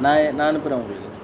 நான் நான் அனுப்புகிறேன் உங்களுக்கு.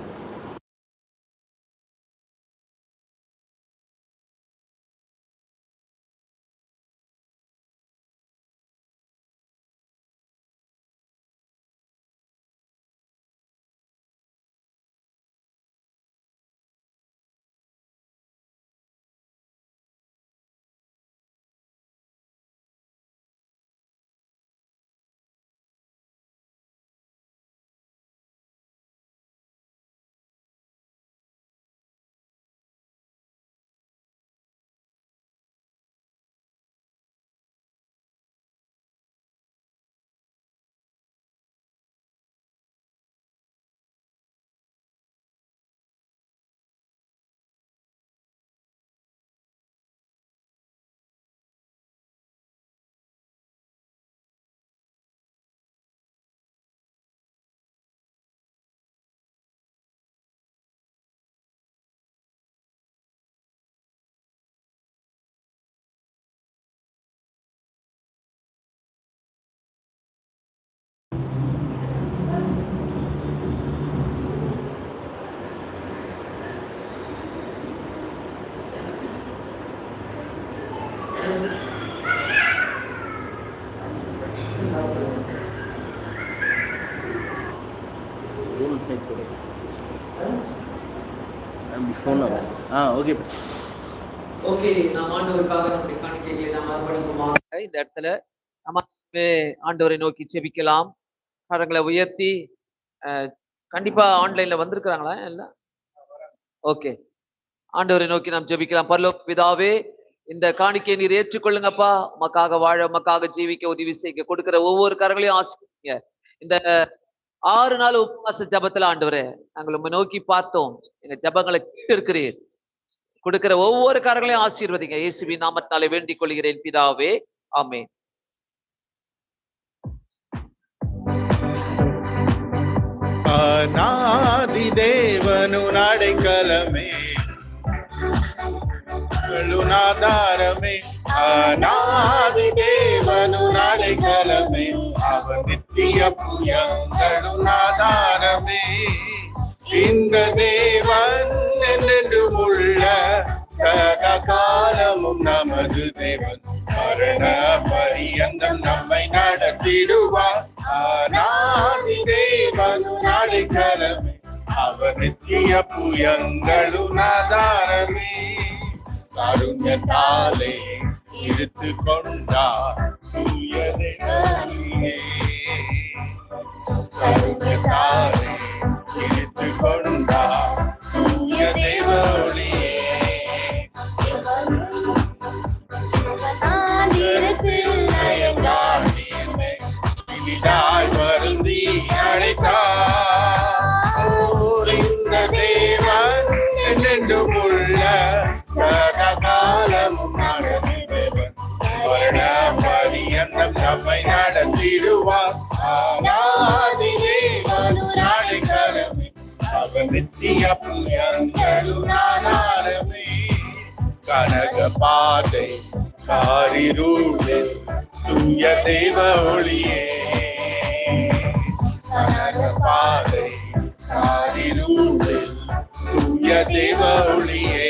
ஃபோன் ஆ ஓகே பஸ் ஓகே நாம் ஆண்டவருக்காக நம்முடைய காணிக்கைகளை நாம் அர்ப்பணிப்போமாக. இந்த இடத்துல நம்ம ஆண்டவரை நோக்கி செபிக்கலாம் கரங்களை உயர்த்தி அஹ், கண்டிப்பா ஆன்லைன்ல வந்திருக்கிறாங்களா இல்ல? ஓகே ஆண்டவரை நோக்கி நாம் ஜெபிக்கலாம். பரலோக பிதாவே இந்த காணிக்கையை நீர் ஏற்றுக்கொள்ளுங்கப்பா. உமக்காக வாழ உமக்காக ஜீவிக்க உதவி செய்ய கொடுக்கிற ஒவ்வொரு கரங்களையும் ஆசிரியங்க இந்த ஆறு நாள் உபவாச ஜபத்துல ஆண்டவரே நாங்கள் உம்மை நோக்கி பார்த்தோம். எங்க ஜபங்களை கேட்டு இருக்கிறீர் கொடுக்கிற ஒவ்வொரு காரங்களையும் ஆசீர்வதிங்க. இயேசுவி நாமத்தாலே வேண்டிக் கொள்கிறேன் பிதாவே. ஆமே அநாதி தேவனு நடைக்கலமே கழுநாதாரமே அநாதி தேவனு நடைக்கலமே. அவர் நித்திய புயங்களுநாதாரமே இந்த தேவன் என்றென்றும் உள்ள சக காலமும் நமது தேவன். மரண பரியந்தம் நம்மை நடத்திடுவார். ஆனாதி தேவன் நடைக்கலமே. அவர் நித்திய புயங்களுநாதாரமே கருஞத்தாலே இழுத்து கொண்டார் தூயதே கருஞத்தாலே இழுத்து கொண்டார் தூய தேவ ஒளியே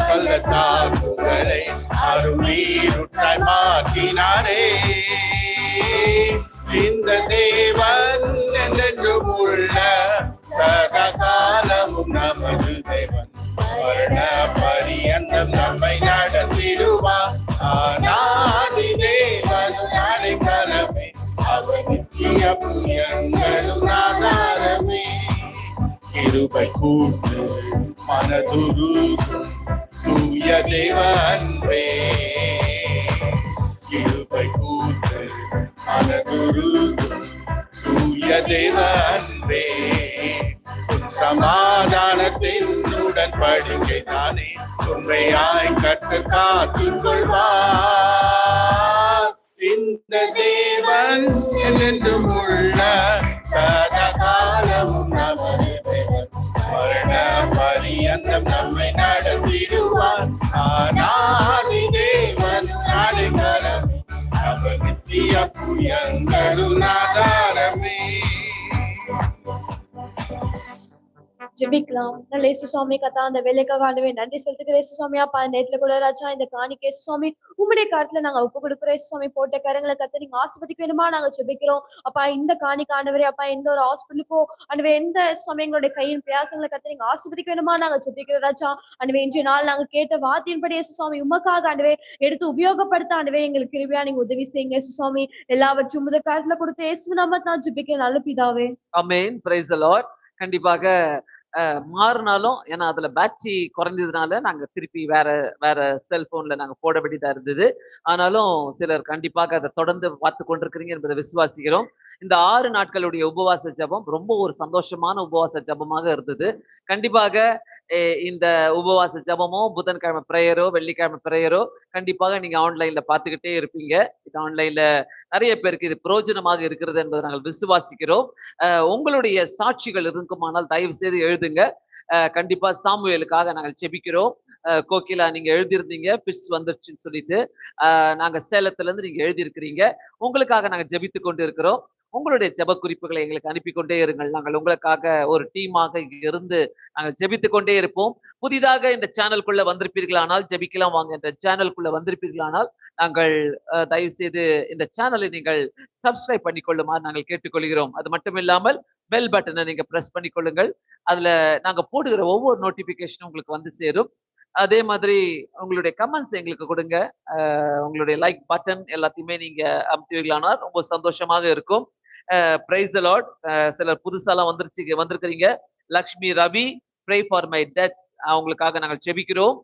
பள்ளத்தாக்குகளை அருளீருட்டாய் மாற்றினாரே கூட்டு மனதுருகும் தூய தேவ அன்பே கிருபை கூட்டு மனதுருகும் தூய தேவ அன்பே சமாதானத்தின் உடன்படிக்கை தானே உண்மையாய் கற்று காத்து கொள்வார் இந்த தேவன் என்றென்றும் உள்ள சதகால பரியந்தம் நம்மை நடத்திடுவார் ஆனாதி தேவன் நாடுகளம் அவ நித்திய புயங்களும் நாதா. ஜெபிக்கலாம். நல்ல இயேசு சுவாமி கத்தா அந்த வேலைக்காக ஆண்டவே நன்றி செலுத்துக்கிற இயேசு சுவாமி அப்பா நேத்துல கூட ராஜா இந்த காணிக்கு. இயேசு சுவாமி உம்முடைய காலத்துல நாங்க ஒப்பு கொடுக்குறோம். இயேசு சுவாமி போட்ட கரங்களை கத்த நீங்க ஆஸ்பத்திரிக்கு வேணுமா நாங்க ஜெபிக்கிறோம். அப்பா இந்த காணிக்கு ஆண்டவரே அப்பா எந்த ஒரு ஹாஸ்பிட்டலுக்கோ ஆண்டவே எந்த சுவாமி எங்களுடைய கையின் பிரயாசங்களை கத்த நீங்க ஆஸ்பத்திரிக்கு வேணுமா நாங்க ஜெபிக்கிறோம் ராஜா. ஆண்டவே இன்றைய நாள் நாங்க கேட்ட வார்த்தையின்படி இயேசு சுவாமி உமக்காக ஆண்டவே எடுத்து உபயோகப்படுத்த ஆண்டவே எங்களுக்கு கிருபியா நீங்க உதவி செய்யுங்க. இயேசு சுவாமி எல்லாவற்றும் முதல் காலத்துல கொடுத்த இயேசு நாம தான் ஜெபிக்க நல்ல பிதாவே. அமேன் பிரைஸ் கண்டிப்பாக மாறினாலும் ஏன்னா அதுல பேட்டரி குறைஞ்சதுனால நாங்க திருப்பி வேற வேற செல்போன்ல நாங்க போட வேண்டியதா இருந்தது. ஆனாலும் சிலர் கண்டிப்பாக அதை தொடர்ந்து பார்த்து கொண்டிருக்கிறீங்க என்பதை விசுவாசிக்கிறோம். இந்த ஆறு நாட்களுடைய உபவாச ஜபம் ரொம்ப ஒரு சந்தோஷமான உபவாச ஜபமாக இருந்தது. கண்டிப்பாக இந்த உபவாச ஜபமோ புதன்கிழமை பிரேயரோ வெள்ளிக்கிழமை பிரேயரோ கண்டிப்பாக நீங்க ஆன்லைன்ல பார்த்துக்கிட்டே இருப்பீங்க. இது ஆன்லைன்ல நிறைய பேருக்கு இது பிரயோஜனமாக இருக்கிறது என்பதை நாங்கள் விசுவாசிக்கிறோம். உங்களுடைய சாட்சிகள் இருக்குமானால் தயவு செய்து எழுதுங்க கண்டிப்பா சாமுவேலுக்காக நாங்கள் செபிக்கிறோம். கோகிலா நீங்க எழுதியிருந்தீங்க பிட்ஸ் வந்துருச்சுன்னு சொல்லிட்டு. அஹ் நாங்க சேலத்துல இருந்து நீங்க எழுதியிருக்கிறீங்க. உங்களுக்காக நாங்க ஜெபித்து கொண்டு இருக்கிறோம் உங்களுடைய ஜெப குறிப்புகளை எங்களுக்கு அனுப்பி கொண்டே இருங்கள். நாங்கள் உங்களுக்காக ஒரு டீமாக இருந்து நாங்கள் ஜெபித்து கொண்டே இருப்போம். புதிதாக இந்த சேனல்குள்ள வந்திருப்பீர்களானால் ஜெபிக்கலாம் வாங்க. இந்த சேனல்குள்ள வந்திருப்பீர்களானால் நாங்கள் தயவு செய்து இந்த சேனலை நீங்கள் சப்ஸ்கிரைப் பண்ணிக்கொள்ளுமாறு நாங்கள் கேட்டுக்கொள்கிறோம். அது மட்டும் இல்லாமல் பெல் பட்டனை நீங்க பிரஸ் பண்ணிக்கொள்ளுங்கள். அதுல நாங்க போடுகிற ஒவ்வொரு நோட்டிபிகேஷனும் உங்களுக்கு வந்து சேரும். அதே மாதிரி உங்களுடைய கமெண்ட்ஸ் எங்களுக்கு கொடுங்க. உங்களுடைய லைக் பட்டன் எல்லாத்தையுமே நீங்க அமுத்துவீர்களானால் ரொம்ப சந்தோஷமாக இருக்கும். பிரைஸ் அலாட் சிலர் புதுசாலாம் வந்துருச்சு வந்திருக்கிறீங்க. Lakshmi Ravi pray for my deaths அவங்களுக்காக நாங்கள் செபிக்கிறோம்.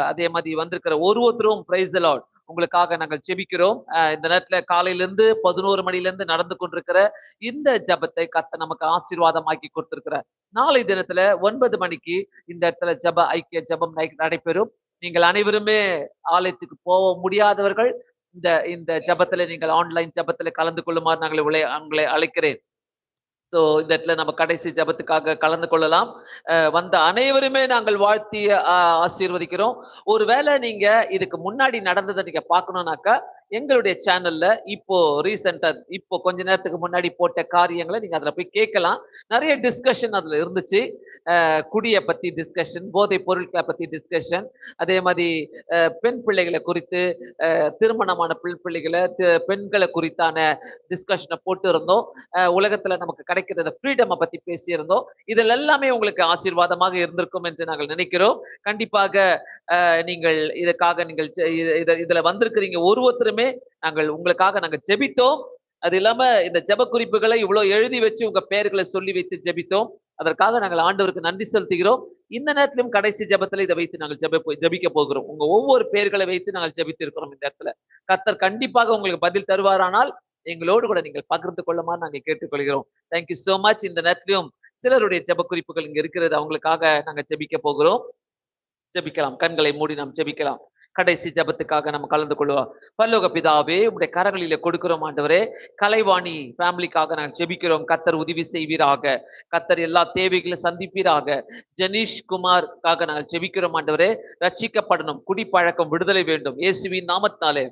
அதே மாதிரி வந்திருக்கிற ஒரு ஒருத்தரும் பிரைஸ் அலாட் உங்களுக்காக நாங்கள் செபிக்கிறோம். இந்த நேரத்தில் காலையிலேருந்து பதினோரு மணிலேருந்து நடந்து கொண்டிருக்கிற இந்த ஜபத்தை கத்த நமக்கு ஆசீர்வாதமாக்கி கொடுத்திருக்கிறார். நாளை தினத்துல ஒன்பது மணிக்கு இந்த இடத்துல ஜப ஐக்கிய ஜபம் நை- நடைபெறும். நீங்கள் அனைவருமே ஆலயத்துக்கு போக முடியாதவர்கள் இந்த இந்த ஜபத்துல நீங்கள் ஆன்லைன் ஜபத்துல கலந்து கொள்ளுமாறு நாங்கள் உங்களை உங்களை அழைக்கிறேன். ஸோ இந்த இடத்துல நம்ம கடைசி ஜபத்துக்காக கலந்து கொள்ளலாம். அஹ் வந்த அனைவருமே நாங்கள் வாழ்த்தி ஆசீர்வதிக்கிறோம். ஒருவேளை நீங்க இதுக்கு முன்னாடி நடந்ததை நீங்க பார்க்கணும்னாக்கா எங்களுடைய சேனல்ல இப்போ ரீசெண்டா இப்போ கொஞ்ச நேரத்துக்கு முன்னாடி போட்ட காரியங்களை நீங்க அதுல போய் கேட்கலாம். நிறைய டிஸ்கஷன் அதுல இருந்துச்சு. குடியை பத்தி டிஸ்கஷன் போதை பொருட்களை பத்தி டிஸ்கஷன் அதே மாதிரி பெண் பிள்ளைகளை குறித்து திருமணமான பெண் பிள்ளைகளை பெண்களை குறித்தான டிஸ்கஷனை போட்டு இருந்தோம் உலகத்துல நமக்கு கிடைக்கிற ஃப்ரீடமை பத்தி பேசியிருந்தோம். இதில் எல்லாமே உங்களுக்கு ஆசீர்வாதமாக இருந்திருக்கும் என்று நாங்கள் நினைக்கிறோம். கண்டிப்பாக நீங்கள் இதற்காக நீங்கள் இது- இதுல வந்திருக்கிறீங்க. ஒரு எல்லாமே நாங்கள் உங்களுக்காக நாங்கள் ஜெபித்தோம். அது இல்லாம இந்த ஜெப குறிப்புகளை இவ்வளவு எழுதி வச்சு உங்க பெயர்களை சொல்லி வைத்து ஜெபித்தோம். அதற்காக நாங்கள் ஆண்டவருக்கு நன்றி செலுத்துகிறோம். இந்த நேரத்திலும் கடைசி ஜபத்துல இதை வைத்து நாங்கள் ஜெப ஜபிக்க போகிறோம். உங்க ஒவ்வொரு பெயர்களை வைத்து நாங்கள் ஜெபித்து இருக்கிறோம் இந்த இடத்துல. கத்தர் கண்டிப்பாக உங்களுக்கு பதில் தருவாரானால் எங்களோடு கூட நீங்கள் பகிர்ந்து கொள்ளுமாறு நாங்கள் கேட்டுக்கொள்கிறோம். தேங்க்யூ சோ மச் இந்த நேரத்திலும் சிலருடைய ஜெப குறிப்புகள் இங்க இருக்கிறது. அவங்களுக்காக நாங்கள் ஜெபிக்க போகிறோம். ஜெபிக்கலாம். கண்களை மூடி நாம் ஜெபிக்கலாம். கடைசி ஜெபத்துக்காக நம்ம கலந்து கொள்வோம். பல்லோக பிதாவே உடைய கரங்களில கொடுக்கிறோம் ஆண்டவரே. கலைவாணி ஃபேமிலிக்காக நாங்கள் ஜெபிக்கிறோம். கத்தர் உதவி செய்வீராக. கத்தர் எல்லா தேவைகளையும் சந்திப்பீராக. ஜெனீஷ் குமார்க்காக நாங்கள் ஜெபிக்கிறோம் ஆண்டவரே. ரட்சிக்கப்படணும். குடிப்பழக்கம் விடுதலை வேண்டும். இயேசுவின் நாமத்தினாலே.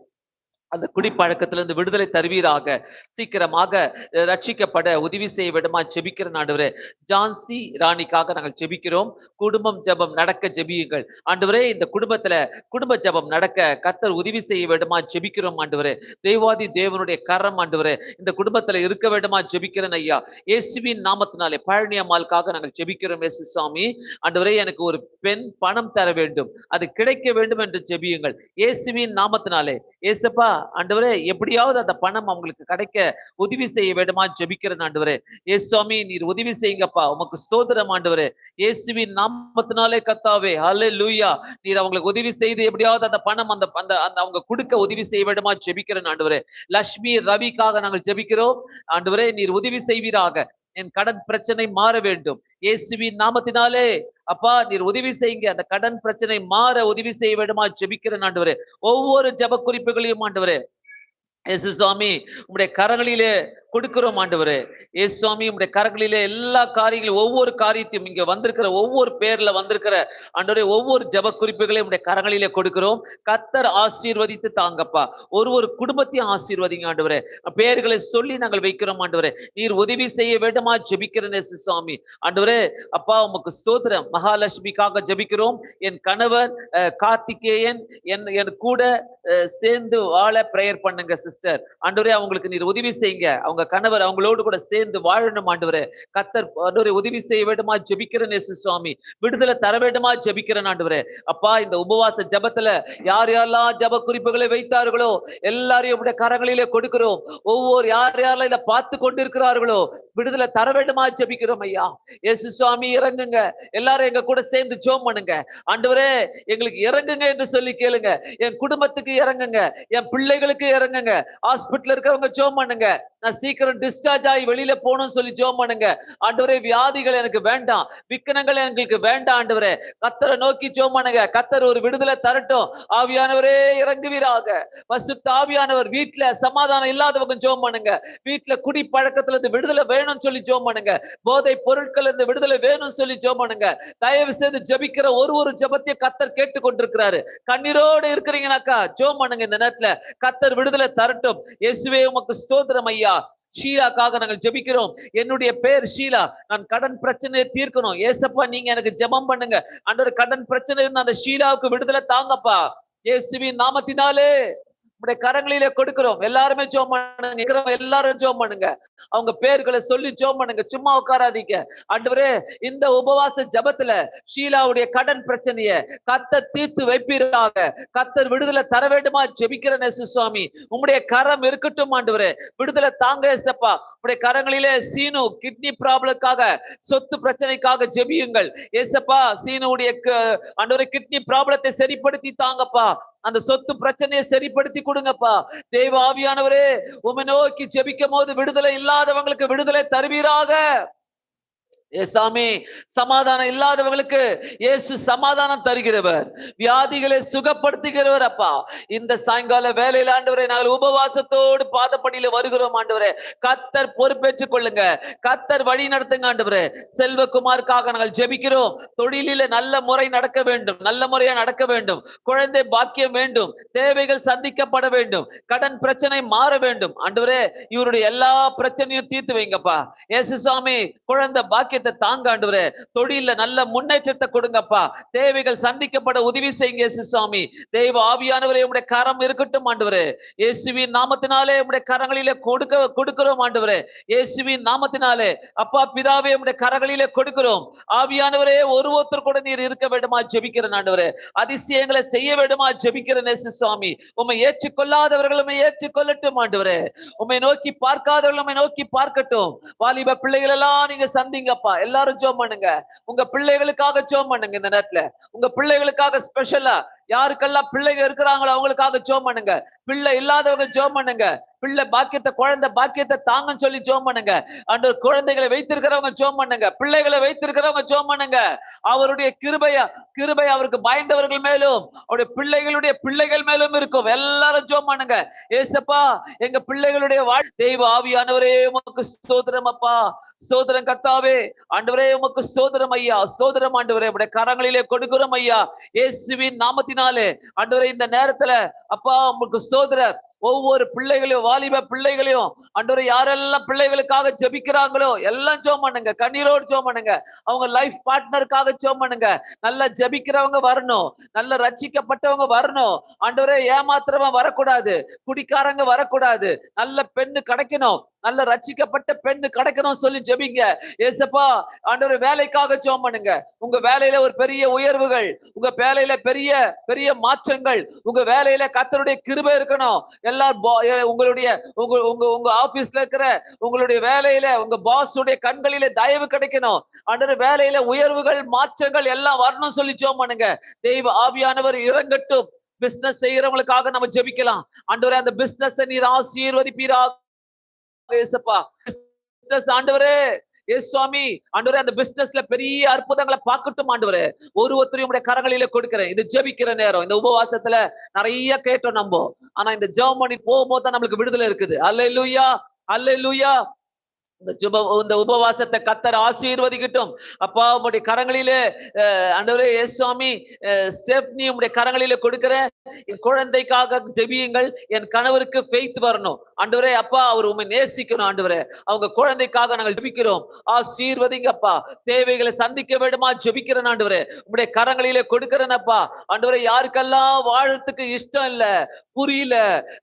அந்த குடிப்பழக்கத்திலிருந்து விடுதலை தருவீராக. சீக்கிரமாக ரட்சிக்கப்பட உதவி செய்ய விடமா ஜெபிக்கிற ஆண்டவரே. ஜான்சி ராணிக்காக நாங்கள் ஜெபிக்கிறோம். குடும்பம் ஜெபம் நடக்க ஜெபியுங்கள். ஆண்டவரே இந்த குடும்பத்துல குடும்ப ஜெபம் நடக்க கத்தர் உதவி செய்ய வேண்டுமா? ஜெபிக்கிறோம் ஆண்டவரே. தெய்வாதி தேவனுடைய கரம் ஆண்டவரே. இந்த குடும்பத்துல இருக்க வேண்டுமா? ஜெபிக்கிறேன் ஐயா. இயேசுவின் நாமத்தினாலே பழனி அம்மாளுக்காக நாங்கள் ஜெபிக்கிறோம். இயேசு சுவாமி ஆண்டவரே எனக்கு ஒரு பெண் பணம் தர வேண்டும். அது கிடைக்க வேண்டும் என்று ஜெபியுங்கள். இயேசுவின் நாமத்தினாலே ஏசப்பா ஆண்டவரே எப்படியாவது அந்த பணம் அவங்களுக்கு கிடைக்க உதவி செய்ய வேண்டுமா ஜெபிக்கிறேன் ஆண்டவரே. ஏசுவாமி சுவாமி நீர் உதவி செய்யுங்கப்பா. உமக்கு சோதரம் ஆண்டவரே. இயேசுவின் நாமத்தினாலே கத்தாவே. ஹலே லூயா நீர் அவங்களுக்கு உதவி செய்து எப்படியாவது அந்த பணம் அந்த அந்த அந்த அவங்க கொடுக்க உதவி செய்ய வேண்டுமா ஜெபிக்கிறேன் ஆண்டவரே. லட்சுமி ரவிக்காக நாங்கள் ஜெபிக்கிறோம். ஆண்டவரே நீர் உதவி செய்வீராக. என் கடன் பிரச்சனை மாற வேண்டும். இயேசுவின் நாமத்தினாலே அப்பா நீர் உதவி செய்யுங்க. அந்த கடன் பிரச்சனை மாற உதவி செய்ய வேண்டுமா? ஜெபிக்கிறேன் ஆண்டவரே. ஒவ்வொரு ஜெப குறிப்புகளையும் ஆண்டவரே. எஸ் சுவாமி உங்களுடைய கரங்களிலே கொடுக்கிறோம் ஆண்டவரே. ஏ சுவாமி உடைய கரங்களிலே எல்லா காரியங்களும் ஒவ்வொரு காரியத்தையும் இங்க வந்திருக்கிற ஒவ்வொரு பேர்ல வந்திருக்கிற ஆண்டவரே ஒவ்வொரு ஜப குறிப்புகளையும் உடைய கரங்களிலே கொடுக்கிறோம். கத்தர் ஆசீர்வதித்து தாங்கப்பா. ஒரு ஒரு குடும்பத்தையும் ஆசீர்வதிங்க ஆண்டவரே. பேர்களை சொல்லி நாங்கள் வைக்கிறோம் ஆண்டவரே. நீர் உதவி செய்ய வேண்டுமா? ஜெபிக்கிறேன் எஸ் சுவாமி. ஆண்டவரே அப்பா உமக்கு ஸ்தோத்திரம். மகாலட்சுமிக்காக ஜெபிக்கிறோம். என் கணவர் கார்த்திகேயன் என் என் கூட சேர்ந்து வாழ பிரேயர் பண்ணுங்க சிஸ்டர் ஆண்டவரே அவங்களுக்கு நீர் உதவி செய்யுங்க. அவங்க அவங்க கணவர் அவங்களோடு கூட சேர்ந்து வாழணும் ஆண்டவரே. கத்தர் ஆண்டவரே உதவி செய்ய வேண்டுமா? ஜெபிக்கிறேன் இயேசு சுவாமி. விடுதலை தர வேண்டுமா? ஜெபிக்கிறேன் ஆண்டவரே. அப்பா இந்த உபவாச ஜபத்துல யார் யாரெல்லாம் ஜப குறிப்புகளை வைத்தார்களோ எல்லாரையும் உடைய கரங்களிலே கொடுக்கிறோம். ஒவ்வொரு யார் யாரெல்லாம் இதை பார்த்து கொண்டிருக்கிறார்களோ விடுதலை தர வேண்டுமா? ஜெபிக்கிறோம் ஐயா. இயேசு சுவாமி இறங்குங்க. எல்லாரும் எங்க கூட சேர்ந்து ஜோம் பண்ணுங்க. ஆண்டவரே எங்களுக்கு இறங்குங்க என்று சொல்லி கேளுங்க. என் குடும்பத்துக்கு இறங்குங்க. என் பிள்ளைகளுக்கு இறங்குங்க. ஹாஸ்பிட்டல் இருக்கிறவங்க ஜோம் பண்ணுங்க. நான் சீக்கிரம் டிஸ்சார்ஜ் ஆகி வெளியில போகணும்னு சொல்லி ஜோம் பண்ணுங்க. ஆண்டவரே வியாதிகள் எனக்கு வேண்டாம். விக்கனங்கள் எங்களுக்கு வேண்டாம் ஆண்டவரே. கத்தரை நோக்கி ஜோம் பண்ணுங்க. கத்தர் ஒரு விடுதலை தரட்டும். ஆவியானவரே இறங்குவீராக. பசுத்த ஆவியானவர் வீட்டுல சமாதானம் இல்லாதவங்க ஜோம் பண்ணுங்க. வீட்டுல குடி பழக்கத்துல இருந்து விடுதலை வேணும்னு சொல்லி ஜோம் பண்ணுங்க. போதை பொருட்கள் இருந்து விடுதலை வேணும்னு சொல்லி ஜோம் பண்ணுங்க. தயவு செய்து ஜபிக்கிற ஒரு ஒரு ஜபத்தையும் கத்தர் கேட்டு கொண்டிருக்கிறாரு கண்ணீரோடு இருக்கிறீங்கனாக்கா ஜோம் பண்ணுங்க இந்த நேரத்துல. கத்தர் விடுதலை தரட்டும். இயேசுவே உமக்கு ஸ்தோத்திரம் ஐயா. ஷீலாக்காக நாங்கள் ஜெபிக்கிறோம். என்னுடைய பேர் ஷீலா. நான் கடன் பிரச்சனையை தீர்க்கணும். ஏசப்பா நீங்க எனக்கு ஜெபம் பண்ணுங்க. அந்த கடன் பிரச்சனை அந்த ஷீலாவுக்கு விடுதலை தாங்கப்பா. இயேசுவின் நாமத்தினாலே. உடைய கரங்களிலே கொடுக்கிறோம். எல்லாருமே ஜோம் பண்ணுங்க. இருக்கிறவங்க எல்லாரும் ஜோம் பண்ணுங்க. அவங்க பேர்களை சொல்லி ஜோம் பண்ணுங்க. சும்மா உட்காராதீங்க. ஆண்டவரே இந்த உபவாச ஜபத்துல ஷீலாவுடைய கடன் பிரச்சனைய கத்த தீர்த்து வைப்பீராக. கத்தர் விடுதலை தர வேண்டுமா? ஜெபிக்கிற இயேசு சுவாமி உங்களுடைய கரம் இருக்கட்டும் ஆண்டவரே. விடுதலை தாங்க ஏசப்பா. உடைய கரங்களிலே சீனு கிட்னி ப்ராப்ளக்காக சொத்து பிரச்சனைக்காக ஜெபியுங்கள். ஏசப்பா சீனுடைய க- கிட்னி ப்ராப்ளத்தை சரிப்படுத்தி தாங்கப்பா. அந்த சொத்து பிரச்சனையை சரிப்படுத்தி கொடுங்கப்பா. தேவ ஆவியானவரே உமை நோக்கி ஜெபிக்கும் போது விடுதலை இல்லாதவங்களுக்கு விடுதலை தருவீராக. ஏசாமி சமாதானம் இல்லாதவங்களுக்கு இயேசு சமாதானம் தருகிறவர். வியாதிகளை சுகப்படுத்துகிறவர் அப்பா. இந்த சாயங்கால வேலையில ஆண்டவரை நாங்கள் உபவாசத்தோடு பாதப்படியில வருகிறோம் ஆண்டவரே. கத்தர் பொறுப்பேற்றுக் கொள்ளுங்க. கத்தர் வழி நடத்துங்க ஆண்டவரே. செல்வகுமாருக்காக நாங்கள் ஜெபிக்கிறோம். தொழிலில நல்ல முறை நடக்க வேண்டும். நல்ல முறையா நடக்க வேண்டும். குழந்தை பாக்கியம் வேண்டும். தேவைகள் சந்திக்கப்பட வேண்டும். கடன் பிரச்சனை மாற வேண்டும். ஆண்டவரே இவருடைய எல்லா பிரச்சனையும் தீர்த்து வைங்கப்பா. இயேசு சுவாமி குழந்தை பாக்கியத்தை தாங்க ஆண்டவரே தொழில நல்ல முன்னேற்றத்தை கொடுங்கப்பா. தேவைகள் சந்திக்கப்பட உதவி செய்யுங்க இயேசு சுவாமி தெய்வ ஆவியானவரே உடைய கரம் இருக்கட்டும் ஆண்டவரே. இயேசுவின் நாமத்தினாலே உடைய கரங்களிலே கொடுக்க கொடுக்கிறோம் ஆண்டவரே. இயேசுவின் நாமத்தினாலே. அப்பா பிதாவே உடைய கரங்களிலே கொடுக்கிறோம். ஆவியானவரே ஒரு ஒருத்தர் கூட நீர் இருக்க வேண்டுமா? ஜெபிக்கிறேன் ஆண்டவரே. அதிசயங்களை செய்ய வேண்டுமா? ஜெபிக்கிறேன் இயேசு சுவாமி உண்மை ஏற்றுக்கொள்ளாதவர்கள் ஏற்றுக்கொள்ளட்டும் ஆண்டவரே. உண்மை நோக்கி பார்க்காதவர்கள் நோக்கி பார்க்கட்டும். வாலிப பிள்ளைகள் எல்லாம் நீங்க சந்திங்கப்பா. எல்லாரும் ஜோம் பண்ணுங்க. உங்க பிள்ளைகளுக்காக ஜோம் பண்ணுங்க இந்த நேரத்துல. உங்க பிள்ளைகளுக்காக ஸ்பெஷலா யாருக்கெல்லாம் பிள்ளைங்க இருக்கிறாங்களோ அவங்களுக்காக ஜோம் பண்ணுங்க. பிள்ளை இல்லாதவங்க ஜோம் பண்ணுங்க. பிள்ளை பாக்கியத்தை குழந்தை பாக்கியத்தை தாங்கன்னு சொல்லி ஜோம் பண்ணுங்க. அன்று குழந்தைகளை வைத்திருக்கிறவங்க ஜோம் பண்ணுங்க. பிள்ளைகளை வைத்திருக்கிறவங்க ஜோம் பண்ணுங்க. அவருடைய கிருபையா கிருபை அவருக்கு பயந்தவர்கள் மேலும் அவருடைய பிள்ளைகளுடைய பிள்ளைகள் மேலும் இருக்கும். எல்லாரும் ஜோம் பண்ணுங்க. ஏசப்பா எங்க பிள்ளைகளுடைய வாழ் தெய்வ ஆவியானவரே உமக்கு சோதரம் அப்பா. சோதரம் கத்தாவே. ஆண்டவரே உமக்கு சோதரம் ஐயா. சோதரம் ஆண்டவரே உடைய கரங்களிலே கொடுக்கிறோம் ஐயா. இயேசுவின் நாமத்தினாலே. ஆண்டவரே இந்த நேரத்துல அப்பா உமக்கு சோதர ஒவ்வொரு பிள்ளைகளையும் வாலிப பிள்ளைகளையும் அன்றொரு யாரெல்லாம் பிள்ளைகளுக்காக ஜெபிக்கிறாங்களோ எல்லாம் ஜோம் பண்ணுங்க. கண்ணீரோடு ஜோம் பண்ணுங்க. அவங்க லைஃப் பார்ட்னருக்காக ஜோம் பண்ணுங்க. நல்லா ஜெபிக்கிறவங்க வரணும். நல்ல ரட்சிக்கப்பட்டவங்க வரணும். ஆண்டவரே ஏமாத்துறவன் வரக்கூடாது. குடிக்காரங்க வரக்கூடாது. நல்ல பெண்ணு கிடைக்கணும். நல்ல ரச்சிக்கப்பட்ட பெண்ணு கிடைக்கணும் சொல்லி ஜெபிங்க. ஏசப்பா ஆண்டவர் வேலைக்காக ஜோம் பண்ணுங்க. உங்க வேலையில ஒரு பெரிய உயர்வுகள் உங்க வேலையில பெரிய பெரிய மாற்றங்கள் உங்க வேலையில கத்தருடைய கிருபை இருக்கணும். எல்லா உங்களுடைய உங்க உங்க உங்க ஆபீஸ்ல இருக்கிற உங்களுடைய வேலையில உங்க பாஸ் உடைய கண்களில தயவு கிடைக்கணும். ஆண்டவர் வேலையில உயர்வுகள் மாற்றங்கள் எல்லாம் வரணும் சொல்லி ஜோம் பண்ணுங்க. தெய்வ ஆவியானவர் இறங்கட்டும். பிசினஸ் செய்யறவங்களுக்காக நம்ம ஜெபிக்கலாம். ஆண்டவரே அந்த பிசினஸ் நீர் ஆசீர்வதிப்பீராக. ஏசப்பா பிசினஸ் ஆண்டவரே. ஏ சுவாமி ஆண்டவரே அந்த பிசினஸ்ல பெரிய அற்புதங்களை பார்க்கட்டும் ஆண்டவரே. ஒரு ஒருத்தரையும் உடைய கரங்களில கொடுக்கிறேன். இது ஜெபிக்கிற நேரம். இந்த உபவாசத்துல நிறைய கேட்டோம் நம்ம. ஆனா இந்த ஜெபம் பண்ணி போகும்போது தான் நம்மளுக்கு விடுதலை இருக்குது. அல்ல அல்லேலூயா அல்லேலூயா. இந்த ஜுப இந்த உபவாசத்தை கத்தர் ஆசீர்வதிக்கட்டும். அப்பா உங்களுடைய கரங்களிலே அண்டவரே ஆண்டவரே எஸ் சுவாமி ஸ்டெப்னி உங்களுடைய கரங்களிலே கொடுக்கிற என் குழந்தைக்காக ஜெபியுங்கள். என் கணவருக்கு பெய்த்து வரணும். ஆண்டவரே அப்பா அவர் உண்மை நேசிக்கணும் ஆண்டவரே. அவங்க குழந்தைக்காக நாங்கள் ஜெபிக்கிறோம். ஆசீர்வதிங்கப்பா தேவைகளை சந்திக்க வேண்டுமா? ஜபிக்கிறேன் ஆண்டவரே. உங்களுடைய கரங்களிலே கொடுக்கிறேனப்பா ஆண்டவரே யாருக்கெல்லாம் வாழறதுக்கு இஷ்டம் இல்ல புரியல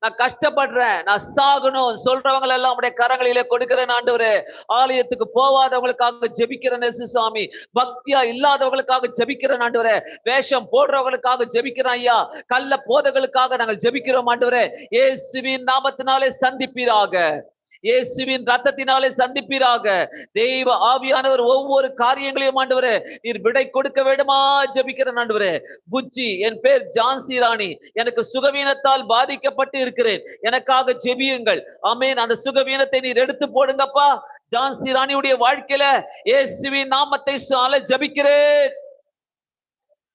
நான் கஷ்டப்படுறேன் நான் சாகணும் சொல்றவங்க எல்லாம் உடைய கரங்களிலே கொடுக்கிறேன் ஆண்டவரே. ஆலயத்துக்கு போகாதவங்களுக்காக ஜெபிக்கிறேன் இயேசு சுவாமி. பக்தியா இல்லாதவங்களுக்காக ஜெபிக்கிறேன் ஆண்டவரே. வேஷம் போடுறவங்களுக்காக ஜெபிக்கிறேன் ஐயா. கள்ள போதைகளுக்காக நாங்கள் ஜெபிக்கிறோம் ஆண்டவரே. இயேசுவின் நாமத்தினாலே சந்திப்பீராக. இயேசுவின் ரத்தத்தினாலே சந்திப்பீராக. தெய்வ ஆவியானவர் ஒவ்வொரு காரியங்களையும் ஆண்டவரே நீர் விடை கொடுக்க வேண்டுமா? ஜெபிக்கிறேன் ஆண்டவரே. புஜ்ஜி என் பேர் ஜான்சி ராணி. எனக்கு சுகவீனத்தால் பாதிக்கப்பட்டு இருக்கிறேன். எனக்காக ஜெபியுங்கள். அமேன் அந்த சுகவீனத்தை நீர் எடுத்து போடுங்கப்பா. ஜான்சி ராணியுடைய வாழ்க்கையில இயேசுவின் நாமத்தை ஜபிக்கிறேன் ஜெபிக்கிறேன்.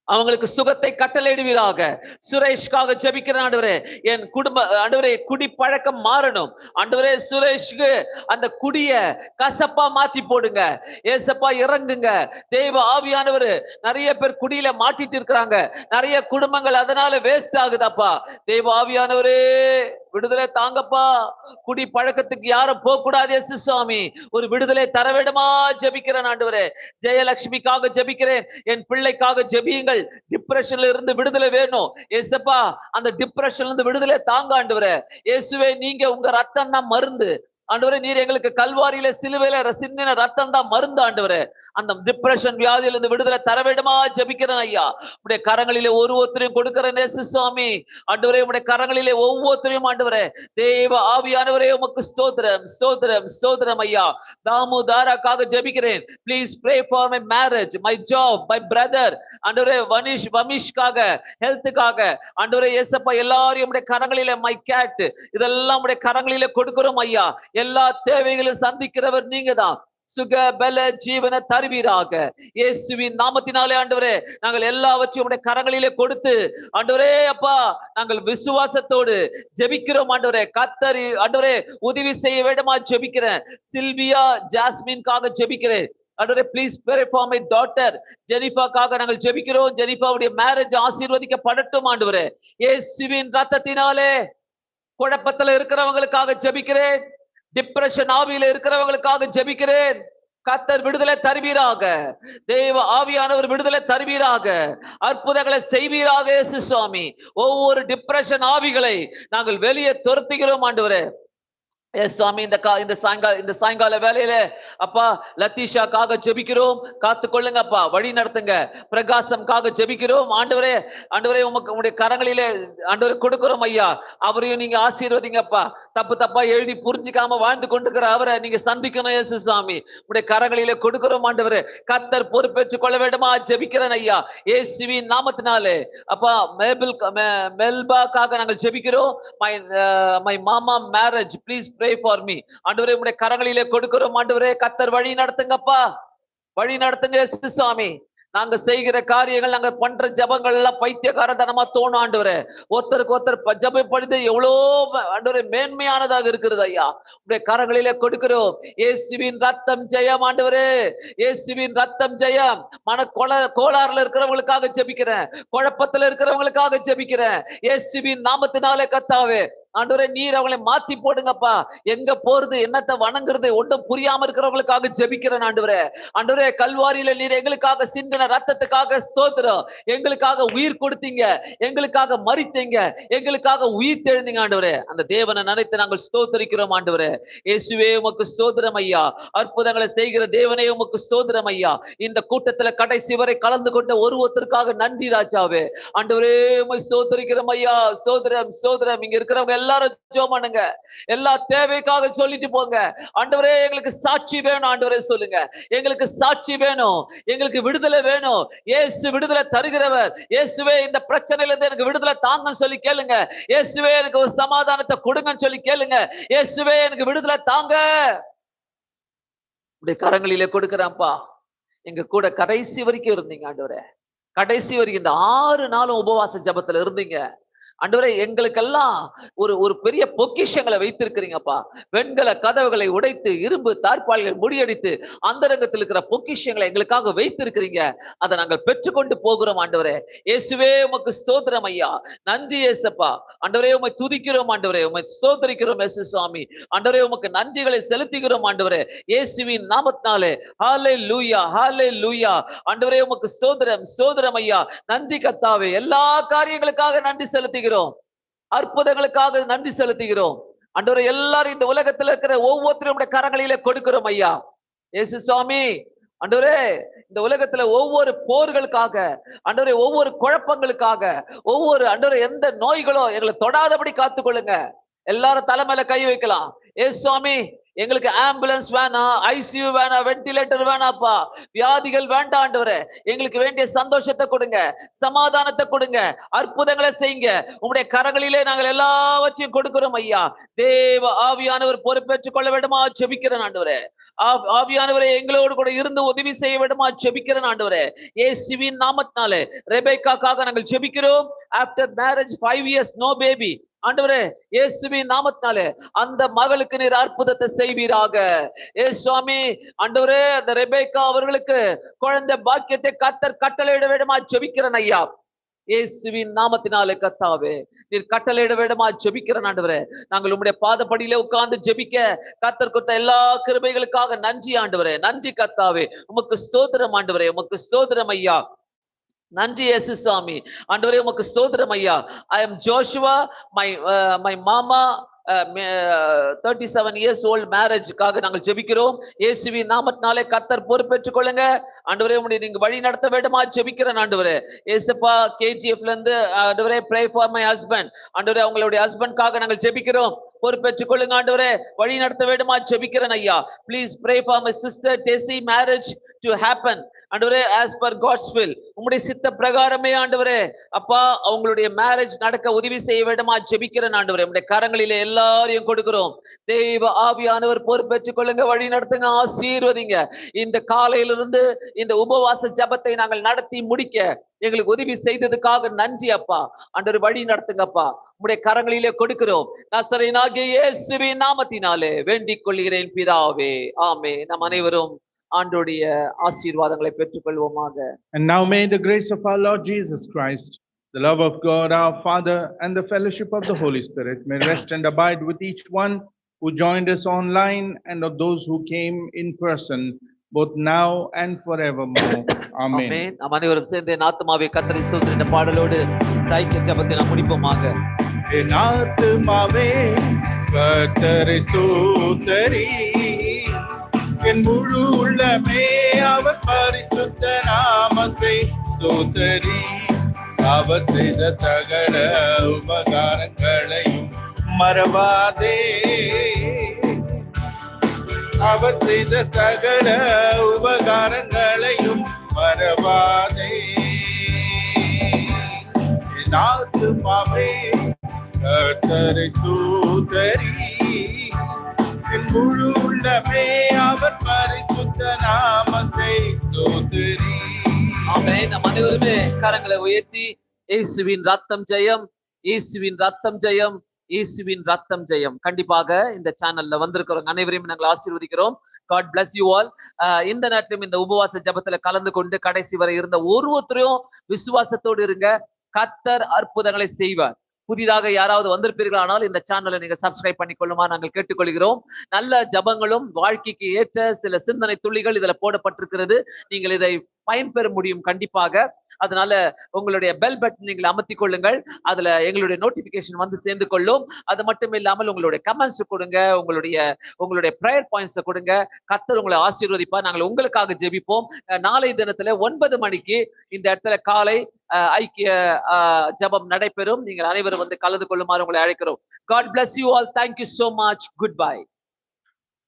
அவங்களுக்கு சுகத்தை கட்டளையிடுவீராக. சுரேஷ்காக ஜபிக்கிற ஆண்டவரே என் குடும்ப ஆண்டவரே குடி பழக்கம் மாறணும். ஆண்டவரே சுரேஷ்க்கு அந்த குடிய கசப்பா மாத்தி போடுங்க. ஏசப்பா இறங்குங்க. தெய்வ ஆவியானவர் நிறைய பேர் குடியில மாட்டிட்டு இருக்கிறாங்க. நிறைய குடும்பங்கள் அதனால வேஸ்ட் ஆகுதாப்பா. தெய்வ ஆவியானவரே. விடுதலை தாங்கப்பா. குடி பழக்கத்துக்கு யாரும் போக கூடாது எஸ் சுவாமி. ஒரு விடுதலை தரவிடமா ஜபிக்கிறேன் ஜெபிக்கிறேன் ஆண்டவரே. ஜெயலட்சுமிக்காக ஜெபிக்கிறேன். என் பிள்ளைக்காக ஜெபியுங்கள். டிப்ரெஷன்ல இருந்து விடுதலை வேணும். எஸ்ப்பா அந்த டிப்ரெஷன்ல இருந்து விடுதலை தாங்க ஆண்டவரே. இயேசுவே நீங்க உங்க ரத்தம் தான் மருந்து. ஆண்டவரே நீர் எங்களுக்கு கல்வாரியில சிலுவையில ர- ரத்தம் தான் மருந்து ஆண்டவரே. அந்த டிப்ரெஷன் வியாதியில இருந்து விடுதலை தர வேண்டுமா? ஜபிக்கிறேன் ஐயா. உடைய கரங்களிலே ஒரு ஒருத்தரையும் கொடுக்கிறேன் சுவாமி. ஆண்டவரே உடைய கரங்களிலே ஒவ்வொருத்தரையும் ஆண்டவரே. தேவ ஆவியானவரே உமக்கு ஸ்தோத்திரம் ஸ்தோத்திரம் ஸ்தோத்திரம் ஐயா. தாமு தாராக்காக ஜெபிக்கிறேன். Please pray for my marriage my job my brother ஆண்டவரே வனிஷ் வமிஷ்காக ஹெல்த்துக்காக ஆண்டவரே ஏசப்பா எல்லாரையும் உடைய கரங்களிலே மை கேட் இதெல்லாம் உடைய கரங்களிலே கொடுக்கிறோம் ஐயா. எல்லா தேவைகளையும் சந்திக்கிறவர் நீங்க தான் சுக பல ஜீவன தருவீராக. இயேசுவின் நாமத்தினாலே ஆண்டவரே நாங்கள் எல்லாவற்றையும் உடைய கரங்களிலே கொடுத்து ஆண்டவரே அப்பா நாங்கள் விசுவாசத்தோடு ஜெபிக்கிறோம் ஆண்டவரே. கத்தரி ஆண்டவரே உதவி செய்ய வேண்டுமா ஜெபிக்கிறேன். சில்வியா ஜாஸ்மின்காக ஜெபிக்கிறேன். ஆண்டவரே please pray for my daughter ஜெனிஃபாக்காக நாங்கள் ஜெபிக்கிறோம். ஜெனிஃபாவுடைய மேரேஜ் ஆசீர்வதிக்கப்படட்டும் ஆண்டவரே. இயேசுவின் ரத்தத்தினாலே குழப்பத்துல இருக்கிறவங்களுக்காக ஜெபிக்கிறேன். டிப்ரெஷன் ஆவியில இருக்கிறவங்களுக்காக ஜெபிக்கிறேன். கத்தர் விடுதலை தருவீராக. தெய்வ ஆவியானவர் விடுதலை தருவீராக. அற்புதங்களை செய்வீராக சுவாமி. ஒவ்வொரு டிப்ரெஷன் ஆவிகளை நாங்கள் வெளியே துரத்துகிறோம் ஆண்டவரே. எஸ் சுவாமி இந்த கா இந்த சாயங்கால இந்த சாயங்கால வேலையில அப்பா லத்தீஷாக்காக ஜெபிக்கிறோம். காத்து கொள்ளுங்கப்பா வழி நடத்துங்க. பிரகாசம்காக ஜெபிக்கிறோம். ஆண்டவரே ஆண்டவரே உமக்கு உங்களுடைய கரங்களிலே ஆண்டவரை கொடுக்கிறோம் ஐயா. அவரையும் நீங்க ஆசீர்வதிங்கப்பா. தப்பு தப்பா எழுதி புரிஞ்சுக்காம வாழ்ந்து கொண்டிருக்கிற அவரை நீங்க சந்திக்கணும் இயேசு சுவாமி உங்களுடைய கரங்களிலே கொடுக்கிறோம் ஆண்டவரே. கத்தர் பொறுப்பேற்றுக் கொள்ள வேண்டுமா? ஜெபிக்கிறேன் ஐயா. ஏசுவின் நாமத்தினாலே. அப்பா மேபிள் மெல்பாக்காக நாங்கள் ஜெபிக்கிறோம். மை மை மாமா marriage please pray for me ஆண்டவரே உடைய கரங்களிலே கொடுக்கிறோம். ஆண்டவரே கத்தர் வழி நடத்துங்கப்பா. வழி நடத்துங்க சுவாமி. நாங்க செய்கிற காரியங்கள் நாங்க பண்ற ஜபங்கள் எல்லாம் பைத்தியக்காரத்தனமா தோணும் ஆண்டவரே. ஒருத்தருக்கு ஒருத்தர் ப- எவ்வளோ ம- ஆண்டவரே மேன்மையானதாக இருக்கிறது ஐயா. உடைய கரங்களிலே கொடுக்கிறோம். இயேசுவின் ரத்தம் ஜெயம் ஆண்டவரே. இயேசுவின் ரத்தம் ஜெயம். மன கொல கோளாறுல இருக்கிறவங்களுக்காக ஜெபிக்கிறேன். குழப்பத்துல இருக்கிறவங்களுக்காக ஜெபிக்கிறேன். இயேசுவின் நாமத்தினாலே கத்தாவே. ஆண்டவரே நீர் அவங்களை மாத்தி போடுங்கப்பா. எங்க போறது என்னத்தை வணங்குறது ஒன்றும் புரியாம இருக்கிறவங்களுக்காக ஜெபிக்கிறேன் ஆண்டவரே. ஆண்டவரே கல்வாரியில நீர் எங்களுக்காக சிந்தின ரத்தத்துக்காக ஸ்தோத்திரம். எங்களுக்காக உயிர் கொடுத்தீங்க. எங்களுக்காக மறித்தீங்க எங்களுக்காக உயிர் தெழுந்தீங்க ஆண்டவரே. அந்த தேவனை நினைத்து நாங்கள் ஸ்தோத்தரிக்கிறோம் ஆண்டவரே. இயேசுவே உமக்கு சோதரம் ஐயா. அற்புதங்களை செய்கிற தேவனே உமக்கு சோதரம் ஐயா. இந்த கூட்டத்துல கடைசி வரை கலந்து கொண்ட ஒரு ஒருத்தருக்காக நன்றி ராஜாவே. ஆண்டவரே உமை சோதரிக்கிறோம் ஐயா. சோதரம் சோதரம் இங்க இருக்கிறவங்க எல்லாரும் ஜோம் பண்ணுங்க. எல்லா தேவைக்காக சொல்லிட்டு போங்க. ஆண்டவரே எங்களுக்கு சாட்சி வேணும். ஆண்டவரே சொல்லுங்க. எங்களுக்கு சாட்சி வேணும். எங்களுக்கு விடுதலை வேணும். இயேசு விடுதலை தருகிறவர். இயேசுவே இந்த பிரச்சனையில இருந்து எனக்கு விடுதலை தாங்கன்னு சொல்லி கேளுங்க. இயேசுவே எனக்கு ஒரு சமாதானத்தை கொடுங்கன்னு சொல்லி கேளுங்க. இயேசுவே எனக்கு விடுதலை தாங்க. உடைய கரங்களிலே கொடுக்குறான்ப்பா. எங்க கூட கடைசி வரைக்கும் இருந்தீங்க ஆண்டவரே. கடைசி வரைக்கும் இந்த ஆறு நாளும் உபவாச ஜபத்துல இருந்தீங்க. அன்றுவரை எங்களுக்கெல்லாம் ஒரு ஒரு பெரிய பொக்கிஷங்களை வைத்திருக்கிறீங்கப்பா. வெண்கல கதவுகளை உடைத்து இரும்பு தார்பால்கள் முடியடித்து அந்தரங்கத்தில் இருக்கிற பொக்கிஷங்களை எங்களுக்காக வைத்திருக்கிறீங்க. அதை நாங்கள் பெற்றுக்கொண்டு போகிறோம் ஆண்டவரே. இயேசுவே உமக்கு ஸ்தோத்திரம் ஐயா. நன்றி ஏசப்பா ஆண்டவரே உமை துதிக்கிறோம் ஆண்டவரே. உமை ஸ்தோத்தரிக்கிறோம் இயேசு சுவாமி. ஆண்டவரே உமக்கு நன்றிகளை செலுத்துகிறோம் ஆண்டவரே. இயேசுவின் நாமத்தினாலே. ஹாலே லூயா ஹாலே லூயா ஆண்டவரே உமக்கு சோதரம் சோதரம் ஐயா. நன்றி கத்தாவே எல்லா காரியங்களுக்காக நன்றி செலுத்துகிறோம். செலுத்துகிறோம் அற்புதங்களுக்காக நன்றி செலுத்துகிறோம். அன்றவரை எல்லாரும் இந்த உலகத்தில் இருக்கிற ஒவ்வொருத்தரும் கரங்களிலே கொடுக்கிறோம் ஐயா. ஏசு சுவாமி அன்றவரே இந்த உலகத்துல ஒவ்வொரு போர்களுக்காக ஆண்டவரே ஒவ்வொரு குழப்பங்களுக்காக ஒவ்வொரு அன்றவரை எந்த நோய்களோ எங்களை தொடாதபடி காத்துக்கொள்ளுங்க. எல்லாரும் தலைமையில கை வைக்கலாம். ஏ சுவாமி எங்களுக்கு ஆம்புலன்ஸ் வேணாம் ஐசியூ வேணாம் வென்டிலேட்டர் வேணாப்பா. வியாதிகள் வேண்டாண்டவரே எங்களுக்கு வேண்டிய சந்தோஷத்தை கொடுங்க சமாதானத்தை கொடுங்க அற்புதங்களை செய்யுங்க. உங்களுடைய கரங்களிலே நாங்கள் எல்லாவற்றையும் கொடுக்கிறோம் ஐயா. தேவ ஆவியானவர் பொறுப்பேற்றுக் கொள்ள வேண்டுமா? செபிக்கிறேன் ஆண்டவரே. ஆ- ஆவியானவரே எங்களோடு கூட இருந்து உதவி செய்ய வேண்டுமா? செபிக்கிறேன் ஆண்டவரே. இயேசுவின் நாமத்தினாலே ரெபேக்காக்காக நாங்கள் செபிக்கிறோம். After marriage five years no baby ஆண்டவரே இயேசுவின் நாமத்தினாலே அந்த மகளுக்கு நீர் அற்புதத்தை செய்வீராக. ஏ சுவாமி ஆண்டவரே அந்த ரெபேக்கா அவர்களுக்கு குழந்தை பாக்கியத்தை கத்தர் கட்டளையிட வேண்டுமா ஜெபிக்கிறேன் ஐயா. இயேசுவின் நாமத்தினாலே கத்தாவே நீர் கட்டளையிட வேண்டுமா ஜெபிக்கிறேன் ஆண்டவரே. நாங்கள் உம்முடைய பாதப்படியிலே உட்கார்ந்து ஜெபிக்க கத்தர் கொடுத்த எல்லா கிருபைகளுக்காக நன்றி ஆண்டவரே நன்றி கத்தாவே. உமக்கு சோதரம் ஆண்டவரே உமக்கு சோதரம் ஐயா. நன்றி இயேசு சுவாமி. ஆண்டவரே உமக்கு ஸ்தோத்திரம் ஐயா. I am Joshua my my மாமா தேர்ட்டி செவன் இயர்ஸ் ஓல்டு மேரேஜுக்காக நாங்கள் ஜெபிக்கிறோம். இயேசுவின் நாமத்தினாலே கத்தர் பொறுப்பேற்றுக் கொள்ளுங்க. ஆண்டவரே உடைய நீங்க வழி நடத்த வேண்டுமா? ஜெபிக்கிறேன் ஆண்டவரே. ஏசப்பா கேஜிஎஃப்ல இருந்து ஆண்டவரே ப்ரே ஃபார் மை ஹஸ்பண்ட் ஆண்டவரே அவங்களுடைய ஹஸ்பண்ட்காக நாங்கள் ஜெபிக்கிறோம். பொறுப்பேற்றுக் கொள்ளுங்க ஆண்டவரே. வழி நடத்த வேண்டுமா? ஜெபிக்கிறேன் ஐயா. Please pray for my sister Tessy marriage to happen ஆண்டவரே ஆஸ் பர் காட்ஸ் வில் உம்முடைய சித்த பிரகாரமே ஆண்டவரே. அப்பா அவங்களுடைய மேரேஜ் நடக்க உதவி செய்ய வேண்டுமா? ஜெபிக்கிறேன் ஆண்டவரே. உடைய கரங்களிலே எல்லாரையும் கொடுக்கிறோம். தெய்வ ஆவியானவர் பொறுப்பேற்றுக் கொள்ளுங்க வழி நடத்துங்க ஆசீர்வதிங்க. இந்த காலையிலிருந்து இந்த உபவாச ஜபத்தை நாங்கள் நடத்தி முடிக்க எங்களுக்கு உதவி செய்ததுக்காக நன்றி அப்பா. ஆண்டவர் வழி நடத்துங்கப்பா உடைய கரங்களிலே கொடுக்கிறோம். நசரேனாகிய இயேசுவின் நாமத்தினாலே வேண்டிக் கொள்கிறேன் பிதாவே. ஆமே நம் அனைவரும் ஆண்டோடைய ஆசீர்வாதங்களை பெற்றுக்கொள்வோமாக And now may the grace of our Lord Jesus Christ, the love of God our Father, and the fellowship of the Holy Spirit may rest and abide with each one who joined us online and of those who came in person, both now and forevermore. Amen. ஆமென் நம் அனைவரும் சேர்ந்து என் ஆத்மாவை கத்தரை என்ற பாடலோடு இந்த ஐக்கிய ஜபத்தை நாம் முடிப்போமாக என் ஆத்துமாவே கர்த்தரை ஸ்தோத்தரி என் முழு உள்ளமே அவர் பரிசுத்த நாமத்தை ஸ்தோத்தரி. அவர் செய்த சகல உபகாரங்களையும் மறவாதே. அவர் செய்த சகல உபகாரங்களையும் மறவாதே. என் ஆத்துமாவே கர்த்தரை சூதரி என் முழு உள்ளமே அவர் பரிசுத்த நாமத்தை ஸ்தோத்தரி. ஆமே நம் அனைவருமே கரங்களை உயர்த்தி இயேசுவின் ரத்தம் ஜெயம் இயேசுவின் ரத்தம் ஜெயம் இயேசுவின் ரத்தம் ஜெயம். கண்டிப்பாக இந்த சேனல்ல வந்திருக்கிறவங்க அனைவரையும் நாங்கள் ஆசீர்வதிக்கிறோம். காட் பிளஸ் யூ ஆல் இந்த நேரத்திலும் இந்த உபவாச ஜபத்துல கலந்து கொண்டு கடைசி வரை இருந்த ஒருவரையும் விசுவாசத்தோடு இருங்க. கத்தர் அற்புதங்களை செய்வார். புதிதாக யாராவது வந்திருப்பீர்களானால் இந்த சேனலை நீங்க சப்ஸ்கிரைப் பண்ணிக்கொள்ளுமா? நாங்கள் கேட்டுக்கொள்கிறோம். நல்ல ஜபங்களும் வாழ்க்கைக்கு ஏற்ற சில சிந்தனை துளிகள் இதுல போடப்பட்டிருக்கிறது. நீங்கள் இதை பயன்பெற முடியும் கண்டிப்பாக. அதனால உங்களுடைய பெல் பட்டன் நீங்கள் அமர்த்தி கொள்ளுங்கள். அதுல எங்களுடைய நோட்டிபிகேஷன் வந்து சேர்ந்து கொள்ளும். அது மட்டும் இல்லாமல் உங்களுடைய கமெண்ட்ஸ் கொடுங்க. உங்களுடைய உங்களுடைய ப்ரேயர் பாயிண்ட்ஸ் கொடுங்க. கத்தர் உங்களை ஆசீர்வதிப்பா நாங்கள் உங்களுக்காக ஜெபிப்போம். நாளை தினத்துல ஒன்பது மணிக்கு இந்த இடத்துல காலை ஐக்கிய ஜபம் ஜெபம் நடைபெறும். நீங்கள் அனைவரும் வந்து கலந்து கொள்ளுமாறு உங்களை அழைக்கிறோம். God bless you all thank you so much goodbye